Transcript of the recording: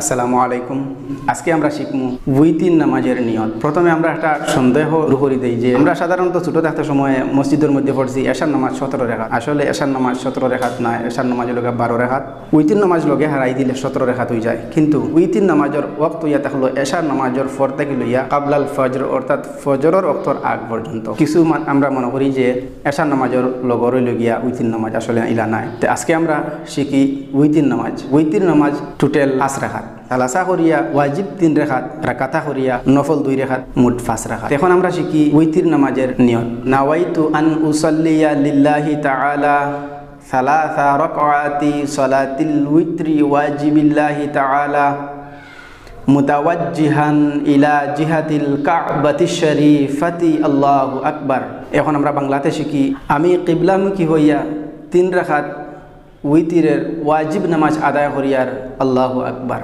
আসসালামু আলাইকুম। আজকে আমরা শিখমু উইতিন নামাজের নিয়ত। প্রথমে আমরা একটা সন্দেহ শুরু করে দিই যে আমরা সাধারণত ছোট থাকতে সময়ে মসজিদের মধ্যে পড়ছি এশার নামাজ সতেরো রেখাত। আসলে এশার নামাজ সতেরো রেখাত না, এশার নামাজ লগে বারো রেখাত। উইতিন নামাজ লগে হারাই দিলে সতেরো রেখাত হয়ে যায়। কিন্তু উইতিন নামাজের ওক্ত ইয়া থাকল এশার নামাজের ফর থেকে লইয়া কাবলাল ফজর অর্থাৎ ফজরের অক্তর আগ পর্যন্ত। কিছু আমরা মনে করি যে এশার নামাজের লগরই লগিয়া উইতিন নামাজ আসলে ইলা নাই। তো আজকে আমরা শিখি উইতিন নামাজ। উইতিন নামাজ টোটেল পাঁচ রেখাত। আলাসা করিয়া, ওয়াজিব তিন রেখাত, রাকাতা করিয়া, নফল দুই রেখাত, মুঠ পাঁচ রেখাত। এখন আমরা শিখি উইতির নামাজের নিয়ত। নাওয়াইতু আন উসাল্লিয়া লিল্লাহি তাআলা সালাসা রাকআতি সালাতিল উইত্রি ওয়াজিবিল্লাহি তাআলা মুতাওয়াজ্জিহান ইলা জিহাতিল কাবাতি শরীফাতি। আল্লাহু আকবার। এখন আমরা বাংলাতে শিখি, আমি কিবলামুখী হইয়া তিন রাখাত উইতিরের ওয়াজিব নামাজ আদায় করিয়ার। আল্লাহু আকবার।